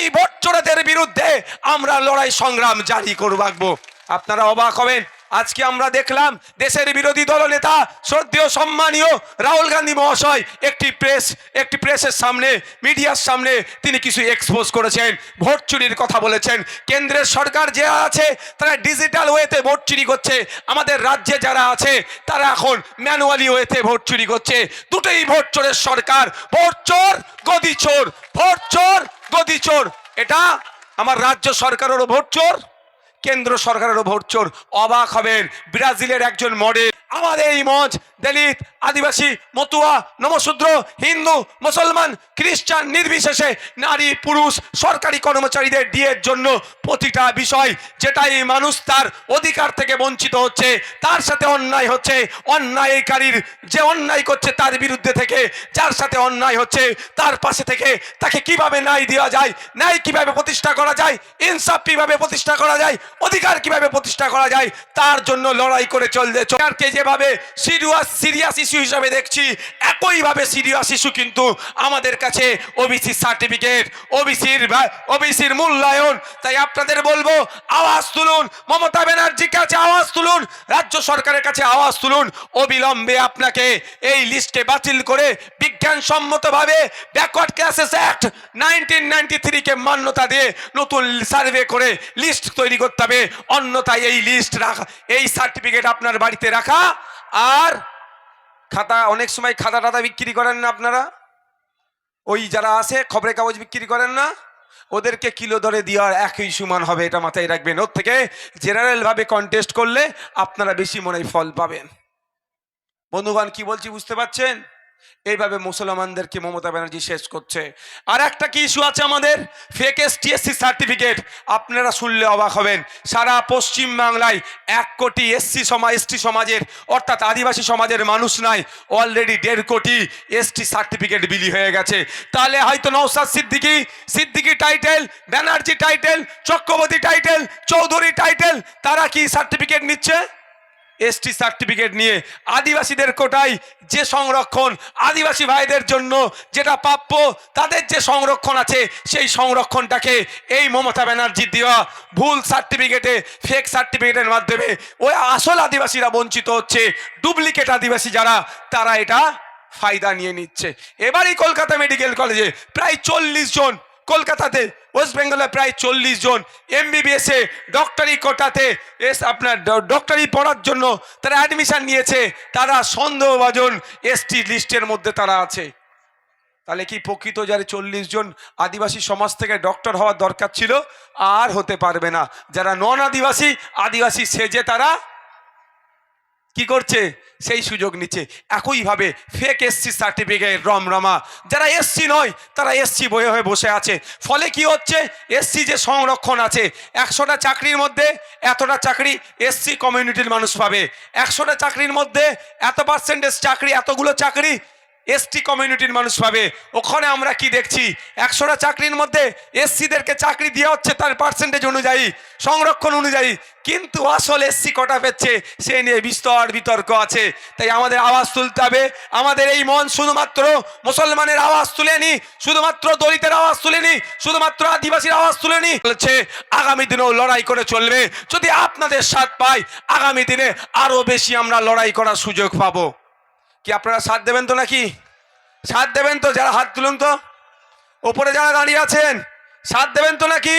এই ভোট চোরেদের বিরুদ্ধে আমরা লড়াই সংগ্রাম জারি করে রাখব আপনারা অবাক হবেন, আজকে আমরা দেখলাম দেশের বিরোধী দলনেতা শ্রদ্ধেয় সম্মানীয় রাহুল গান্ধী মহাশয় একটি প্রেস, একটি প্রেসের সামনে, মিডিয়ার সামনে তিনি কিছু এক্সপোজ করেছেন, ভোট চুরির কথা বলেছেন। কেন্দ্রের সরকার যে আছে, তারা ডিজিটাল ওয়েতে ভোট চুরি করছে। আমাদের রাজ্যে যারা আছে, তারা এখন ম্যানুয়ালি ওয়েতে ভোট চুরি করছে। দুটোই ভোট চোরের সরকার, ভোট চোর, গদি চোর, ভোট চোর গদি চোর, এটা আমার রাজ্য সরকারেরও ভোট চোর, কেন্দ্র সরকারেরও ভোট চোর। অবাক হবেন, ব্রাজিলের একজন মডেল আমাদের এই মঞ্চ দলিত, আদিবাসী, মতুয়া, নমশূদ্র, হিন্দু, মুসলমান, খ্রিস্টান, নির্বিশেষে নারী, পুরুষ, সরকারি কর্মচারীদের ডিএর জন্য প্রতিটা বিষয় যেটাই মানুষ তার অধিকার থেকে বঞ্চিত হচ্ছে, তার সাথে অন্যায় হচ্ছে, অন্যায়কারীর যে অন্যায় করছে তার বিরুদ্ধে থেকে, যার সাথে অন্যায় হচ্ছে, তার পাশে থেকে তাকে কীভাবে ন্যায় দেওয়া যায়, ন্যায় কীভাবে প্রতিষ্ঠা করা যায়, ইনসাফ কীভাবে প্রতিষ্ঠা করা যায়, অধিকার কীভাবে প্রতিষ্ঠা করা যায়, তার জন্য লড়াই করে চলছে সরকারকে যেভাবে সিরিয়াস সিরিয়াস ইস্যু হিসাবে দেখছি। একইভাবে সিরিয়াস ইস্যু কিন্তু আমাদের কাছে ওবিসি সার্টিফিকেট ওবিসির ওবিসির মূল্যায়ন। তাই আপনাদের বলব, আওয়াজ তুলুন। মমতা ব্যানার্জির কাছে আওয়াজ তুলুন। রাজ্য সরকারের কাছে আওয়াজ তুলুন। অবিলম্বে আপনাকে এই লিস্টে বাতিল করে বিজ্ঞানসম্মতভাবে backward classes act nineteen ninety থ্রিকে মান্যতা দিয়ে নতুন সার্ভে করে লিস্ট তৈরি করতে হবে। অন্যথায় এই লিস্ট রাখা, এই সার্টিফিকেট আপনার বাড়িতে রাখা আর খাতা, অনেক সময় খাতা টাতা বিক্রি করেন না আপনারা? ওই যারা আছে, খবরের কাগজ বিক্রি করেন না? ওদেরকে কিলো ধরে দেওয়ার একই সমান হবে, এটা মাথায় রাখবেন। ওর থেকে জেনারেলভাবে কন্টেস্ট করলে আপনারা বেশি মনে ফল পাবেন। বন্ধুগণ, কি বলছি বুঝতে পারছেন? এইভাবে মুসলমানদেরকে মমতা ব্যানার্জি শেষ করছে। আর একটা কি ইস্যু আছে আমাদের? ফেক এস টিএসসি সার্টিফিকেট আপনারা শুনলে অবাক হবেন। সারা পশ্চিম বাংলায় এক কোটি এসসি সমাজ এসটি সমাজের, অর্থাৎ আদিবাসী সমাজের মানুষ নাই অলরেডি দেড় কোটি এসটি সার্টিফিকেট বিলি হয়ে গেছে। তাহলে হয়তো Naushad Siddiqui Siddiqui title Banerjee title Chakraborty title Chowdhury title তারা কি সার্টিফিকেট নিচ্ছে? এসটি সার্টিফিকেট নিয়ে আদিবাসীদের কোটায় যে সংরক্ষণ আদিবাসী ভাইদের জন্য যেটা প্রাপ্য, তাদের যে সংরক্ষণ আছে সেই সংরক্ষণটাকে এই মমতা ব্যানার্জি দেওয়া ভুল সার্টিফিকেটে ফেক সার্টিফিকেটের মাধ্যমে ওই আসল আদিবাসীরা বঞ্চিত হচ্ছে ডুপ্লিকেট আদিবাসী যারা, তারা এটা ফায়দা নিয়ে নিচ্ছে। এবারই কলকাতা মেডিকেল কলেজে প্রায় চল্লিশ জন কলকাতাতে ওয়েস্ট বেঙ্গলে প্রায় চল্লিশ জন এমবিবিএসে ডক্টরি কোটাতে এস আপনার ডক্টরি পড়ার জন্য তারা অ্যাডমিশন নিয়েছে। তারা সন্দেহভাজন এসটি লিস্টের মধ্যে তারা আছে। তাহলে কি প্রকৃত যারা চল্লিশ জন আদিবাসী সমাজ থেকে ডক্টর হওয়ার দরকার ছিল? আর হতে পারবে না। যারা নন আদিবাসী আদিবাসী সেজে তারা কি করছে? সেই সুযোগ নিচ্ছে। একইভাবে ফেক এসসি সার্টিফিকেট রমরমা। যারা এসসি নয়, তারা এসসি বয়ে হয়ে বসে আছে। ফলে কি হচ্ছে? এসসি যে সংরক্ষণ আছে, একশোটা চাকরির মধ্যে এতটা চাকরি এসসি কমিউনিটির মানুষ পাবে। একশোটা চাকরির মধ্যে এত পার্সেন্টেজ চাকরি, এতগুলো চাকরি এসটি কমিউনিটির মানুষ পাবে ওখানে আমরা কি দেখছি? একশোটা চাকরির মধ্যে এসসিদেরকে চাকরি দেওয়া হচ্ছে তার পার্সেন্টেজ অনুযায়ী, সংরক্ষণ অনুযায়ী, কিন্তু আসল এসসি কটা পেচ্ছে সে নিয়ে বিস্তর বিতর্ক আছে। তাই আমাদের আওয়াজ তুলতে হবে। আমাদের এই মন শুধুমাত্র মুসলমানের আওয়াজ তুলেনি, শুধুমাত্র দলিতের আওয়াজ তুলেনি, শুধুমাত্র আদিবাসীর আওয়াজ তুলেনি। বলছে, আগামী দিনেও লড়াই করে চলবে। যদি আপনাদের সাথ পাই, আগামী দিনে আরও বেশি আমরা লড়াই করার সুযোগ পাবো। কি আপনারা সাথ দেবেন তো নাকি? সাথ দেবেন তো? যারা হাত তুলুন তো। ওপরে যারা দাঁড়িয়ে আছেন, সাথ দেবেন তো নাকি?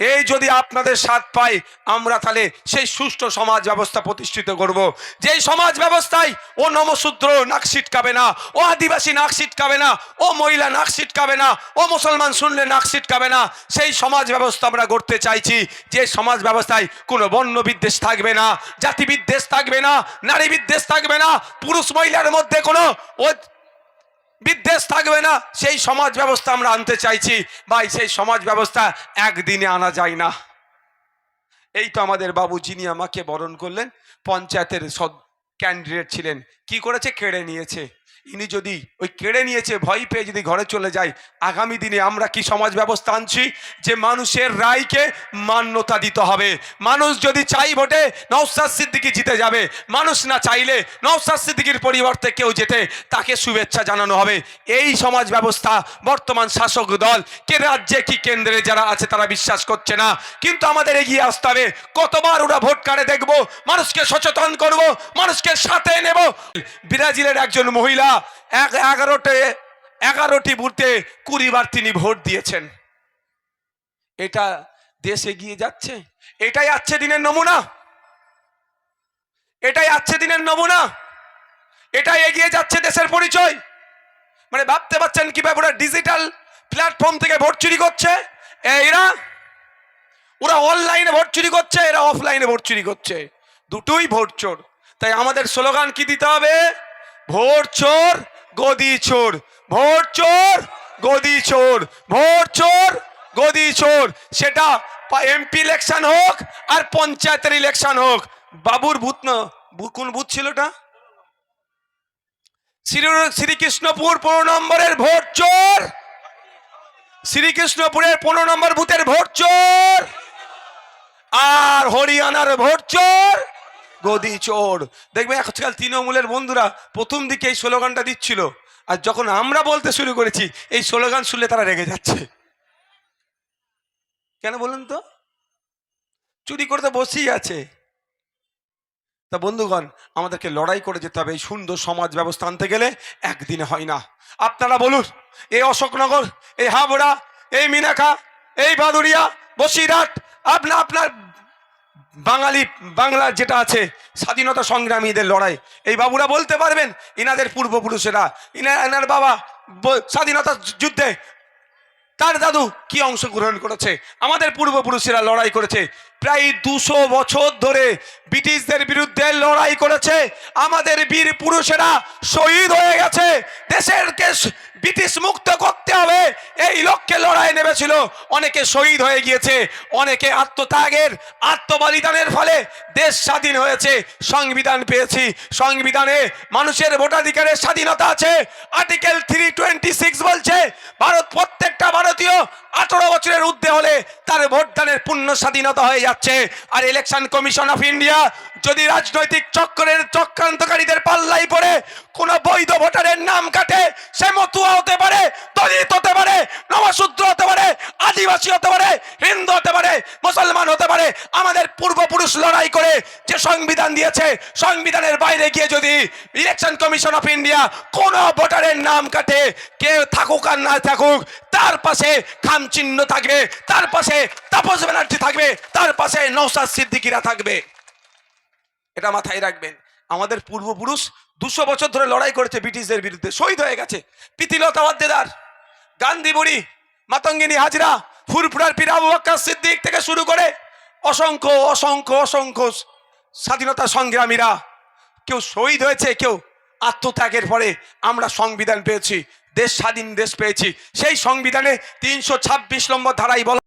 এই যদি আপনাদের সাথ পাই, আমরা তাহলে সেই সুষ্ঠু সমাজ ব্যবস্থা প্রতিষ্ঠিত করব। যেই সমাজ ব্যবস্থায় ও নমশূদ্র নাক ছিটকাবে না, ও আদিবাসী নাক ছিটকাবে না, ও মহিলা নাক ছিটকাবে না, ও মুসলমান শুনলে নাক ছিটকাবে না, সেই সমাজ ব্যবস্থা আমরা গড়তে চাইছি যে সমাজ ব্যবস্থায় কোনো বর্ণ বিদ্বেষ থাকবে না, জাতি বিদ্বেষ থাকবে না, নারী বিদ্বেষ থাকবে না, পুরুষ মহিলার মধ্যে কোনো ও বিদ্বেষ থাকবে না। সেই সমাজ ব্যবস্থা আমরা আনতে চাইছি। ভাই, সেই সমাজ ব্যবস্থা একদিনে আনা যায় না। এই তো আমাদের বাবু, যিনি আমাকে বরণ করলেন, পঞ্চায়েতের সদ ক্যান্ডিডেট ছিলেন। কি করেছে? কেড়ে নিয়েছে। ইনি যদি ওই কেড়ে নিয়েছে, ভয় পেয়ে যদি ঘরে চলে যায়, আগামী দিনে আমরা কি সমাজ ব্যবস্থা আনছি? যে মানুষের রায়কে মান্যতা দিতে হবে। মানুষ যদি চাই ভোটে নওসাদ সিদ্দিকি জিতে যাবে। মানুষ না চাইলে নওসাদ সিদ্দিকির পরিবর্তে কেউ যেতে তাকে শুভেচ্ছা জানানো হবে। এই সমাজ ব্যবস্থা বর্তমান শাসক দল, কে রাজ্যে, কি কেন্দ্রে যারা আছে তারা বিশ্বাস করছে না। কিন্তু আমাদের এগিয়ে আসতে হবে। কতবার ওরা ভোট কার্ডে দেখব, মানুষকে সচেতন করব, মানুষকে সাথে নেব। ব্রাজিলের একজন মহিলা এক এগারোটে, এগারোটি বুথে কুড়ি বার তিনি ভোট দিয়েছেন। এটা দেশ এগিয়ে যাচ্ছে। এটাই আচ্ছে দিনের নমুনা। এটাই আচ্ছে দিনের নমুনা। এটাই এগিয়ে যাচ্ছে দেশের পরিচয়। মানে ভাবতে পারছেন কীভাবে ওরা ডিজিটাল প্ল্যাটফর্ম থেকে ভোট চুরি করছে? এরা, ওরা অনলাইনে ভোট চুরি করছে, এরা অফলাইনে ভোট চুরি করছে। দুটোই ভোট চোর। তাই আমাদের স্লোগান কি দিতে হবে? ভোট চোর, গদি চোর। ভোট চোর, গদি চোর। ভোট চোর, গদি চোর। সেটা এমপি ইলেকশন হোক আর পঞ্চায়েতের ইলেকশন হোক। বাবুর ভূত না কোন ভূত ছিল ওটা? শ্রী- শ্রীকৃষ্ণপুর পনেরো নম্বরের ভোট চোর। শ্রীকৃষ্ণপুরের পনেরো নম্বর ভূতের ভোট চোর। আর হরিয়ানার ভোট চোর। গদি, চোর। দেখবে আজকাল তৃণমূলের বন্ধুরা প্রথম দিকে এই স্লোগানটা দিচ্ছিল। আর যখন আমরা বলতে শুরু করেছি, এই স্লোগান শুনলে তারা রেগে যাচ্ছে। কেন বলুন তো? চুরি করতে বসেই আছে। তা বন্ধুগণ, আমাদেরকে লড়াই করে যেতে হবে। এই সুন্দর সমাজ ব্যবস্থা আনতে গেলে একদিনে হয় না। আপনারা বলুন, এই অশোকনগর, এই হাবড়া, এই মিনাখা এই বাদুড়িয়া, বসিরহাট, আপনা আপনার বাঙালি বাংলার যেটা আছে, স্বাধীনতা সংগ্রামীদের লড়াই। এই বাবুরা বলতে পারবেন, ইনাদের পূর্বপুরুষেরা, ইনা এনার বাবা স্বাধীনতা যুদ্ধে, তার দাদু কি অংশগ্রহণ করেছে? আমাদের পূর্বপুরুষেরা লড়াই করেছে। প্রায় দুশো বছর ধরে ব্রিটিশদের বিরুদ্ধে লড়াই করেছে। আমাদের বীর পুরুষেরা শহীদ হয়ে গেছে। দেশেরকে স- ব্রিটিশ মুক্ত করতে হবে। এই লক্ষ্যে লড়াই নেমেছিল। অনেকে শহীদ হয়ে গিয়েছে, অনেকে আত্মত্যাগের, আত্মবলিদানের ফলে দেশ স্বাধীন হয়েছে, সংবিধান পেয়েছি। সংবিধানে মানুষের ভোটাধিকারের স্বাধীনতা আছে। আর্টিকেল থ্রি টোয়েন্টি সিক্স বলছে, ভারত প্রত্যেকটা ভারতীয় আঠারো বছরের ঊর্ধ্বে হলে তার ভোটদানের পূর্ণ স্বাধীনতা হয়ে যাচ্ছে। আর ইলেকশন কমিশন অফ ইন্ডিয়া যদি রাজনৈতিক চক্রের চক্রান্তকারীদের পাল্লাই পড়ে, কোন বৈধ ভোটারের নাম কাটে, সে মতুয়া হতে পারে, দলিত হতে পারে, নবশূদ্র হতে পারে, আদিবাসী হতে পারে, হিন্দু হতে পারে, মুসলমান হতে পারে, আমাদের পূর্বপুরুষ লড়াই করে যে সংবিধান দিয়েছে, সংবিধানের বাইরে গিয়ে যদি ইলেকশন কমিশন অফ ইন্ডিয়া কোন ভোটারের নাম কাটে, কে থাকুক আর না থাকুক, তার পাশে খাম চিহ্ন থাকবে, তার পাশে তাপস ব্যানার্জি থাকবে, তার পাশে নৌসাদ সিদ্দিকিরা থাকবে। এটা মাথায় রাখবেন। আমাদের পূর্বপুরুষ দুশো বছর ধরে লড়াই করেছে ব্রিটিশদের বিরুদ্ধে। শহীদ হয়ে গেছে। প্রীতিলতা ওয়াদ্দেদার গান্ধী বুড়ি মাতঙ্গিনী হাজরা, ফুরফুরার পীর আবু বক্কর সিদ্দিক থেকে শুরু করে অসংখ্য অসংখ্য অসংখ্য স্বাধীনতা সংগ্রামীরা। কেউ শহীদ হয়েছে, কেউ আত্মত্যাগের পরে আমরা সংবিধান পেয়েছি, দেশ স্বাধীন দেশ পেয়েছি। সেই সংবিধানে তিনশো ছাব্বিশ নম্বর ধারাই বলা